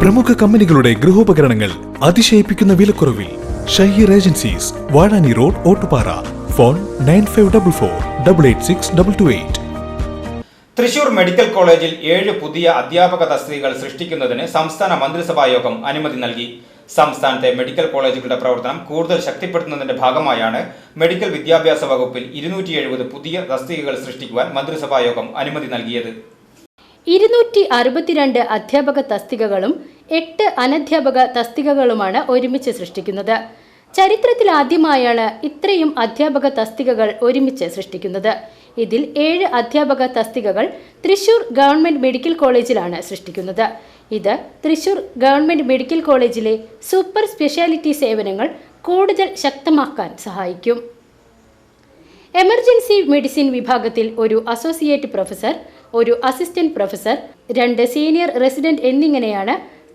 പ്രമുഖ കമ്പനികളുടെ ഗൃഹോപകരണങ്ങൾ അതിശയിപ്പിക്കുന്ന വിലക്കുറവിൽ Shaheer agencies Vazhani road Ottupara. Phone nine five double four double eight six double two eight. Thrissur medical കോളേജിൽ ഏഴ് പുതിയ അധ്യാപക തസ്തികകൾ സൃഷ്ടിക്കുന്നതിന് സംസ്ഥാന മന്ത്രിസഭാ യോഗം അനുമതി നൽകി. സംസ്ഥാനത്തെ മെഡിക്കൽ കോളേജുകളുടെ പ്രവർത്തനം കൂടുതൽ ശക്തിപ്പെടുത്തുന്നതിന്റെ ഭാഗമായാണ് മെഡിക്കൽ വിദ്യാഭ്യാസ വകുപ്പിൽ ഇരുന്നൂറ്റി പുതിയ തസ്തികകൾ സൃഷ്ടിക്കുവാൻ മന്ത്രിസഭാ യോഗം അനുമതി നൽകിയത്. ഇരുന്നൂറ്റി അറുപത്തിരണ്ട് അധ്യാപക തസ്തികകളും എട്ട് അനധ്യാപക തസ്തികകളുമാണ് ഒരുമിച്ച് സൃഷ്ടിക്കുന്നത്. ചരിത്രത്തിൽ ആദ്യമായാണ് ഇത്രയും അധ്യാപക തസ്തികകൾ ഒരുമിച്ച് സൃഷ്ടിക്കുന്നത്. ഇതിൽ ഏഴ് അധ്യാപക തസ്തികകൾ തൃശൂർ ഗവൺമെന്റ് മെഡിക്കൽ കോളേജിലാണ് സൃഷ്ടിക്കുന്നത്. ഇത് തൃശൂർ ഗവൺമെന്റ് മെഡിക്കൽ കോളേജിലെ സൂപ്പർ സ്പെഷ്യാലിറ്റി സേവനങ്ങൾ കൂടുതൽ ശക്തമാക്കാൻ സഹായിക്കും. എമർജൻസി മെഡിസിൻ വിഭാഗത്തിൽ ഒരു അസോസിയേറ്റ് പ്രൊഫസർ ഒരു അസിസ്റ്റന്റ് പ്രൊഫസർ രണ്ട് സീനിയർ റെസിഡന്റ് എന്നിങ്ങനെയാണ്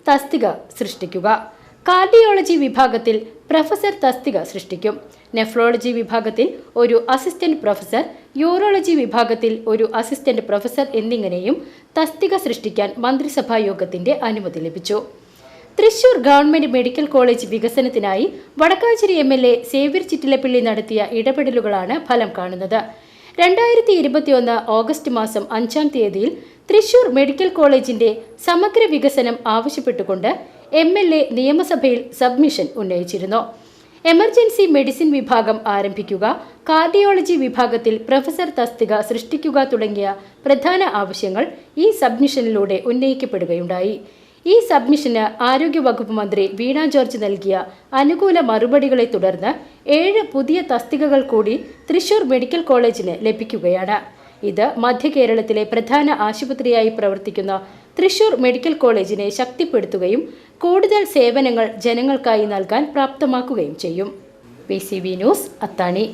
തസ്തിക സൃഷ്ടിക്കുക. കാർഡിയോളജി വിഭാഗത്തിൽ പ്രൊഫസർ തസ്തിക സൃഷ്ടിക്കും. നെഫ്രോളജി വിഭാഗത്തിൽ ഒരു അസിസ്റ്റന്റ് പ്രൊഫസർ യൂറോളജി വിഭാഗത്തിൽ ഒരു അസിസ്റ്റന്റ് പ്രൊഫസർ എന്നിങ്ങനെയും തസ്തിക സൃഷ്ടിക്കാൻ മന്ത്രിസഭാ യോഗത്തിന്റെ അനുമതി ലഭിച്ചു. തൃശൂർ ഗവൺമെന്റ് മെഡിക്കൽ കോളേജ് വികസനത്തിനായി Vadakkanchery M L A Xavier Chittilappilly നടത്തിയ ഇടപെടലുകളാണ് ഫലം കാണുന്നത്. രണ്ടായിരത്തി ഇരുപത്തിയൊന്ന് ഓഗസ്റ്റ് മാസം അഞ്ചാം തീയതിയിൽ തൃശൂർ മെഡിക്കൽ കോളേജിന്റെ സമഗ്ര വികസനം ആവശ്യപ്പെട്ടുകൊണ്ട് എം എൽ എ നിയമസഭയിൽ സബ്മിഷൻ ഉന്നയിച്ചിരുന്നു. എമർജൻസി മെഡിസിൻ വിഭാഗം ആരംഭിക്കുക കാർഡിയോളജി വിഭാഗത്തിൽ പ്രൊഫസർ തസ്തിക സൃഷ്ടിക്കുക തുടങ്ങിയ പ്രധാന ആവശ്യങ്ങൾ ഈ സബ്മിഷനിലൂടെ ഉന്നയിക്കപ്പെടുകയുണ്ടായി. ഈ സബ്മിഷന് ആരോഗ്യവകുപ്പ് മന്ത്രി വീണ ജോർജ് നൽകിയ അനുകൂല മറുപടികളെ തുടർന്ന് ഏഴ് പുതിയ തസ്തികകൾ കൂടി തൃശൂർ മെഡിക്കൽ കോളേജിന് ലഭിക്കുകയാണ്. ഇത് മധ്യ കേരളത്തിലെ പ്രധാന ആശുപത്രിയായി പ്രവർത്തിക്കുന്ന തൃശൂർ മെഡിക്കൽ കോളേജിനെ ശക്തിപ്പെടുത്തുകയും കൂടുതൽ സേവനങ്ങൾ ജനങ്ങൾക്കായി നൽകാൻ പ്രാപ്തമാക്കുകയും ചെയ്യും. പി ന്യൂസ് അത്താണി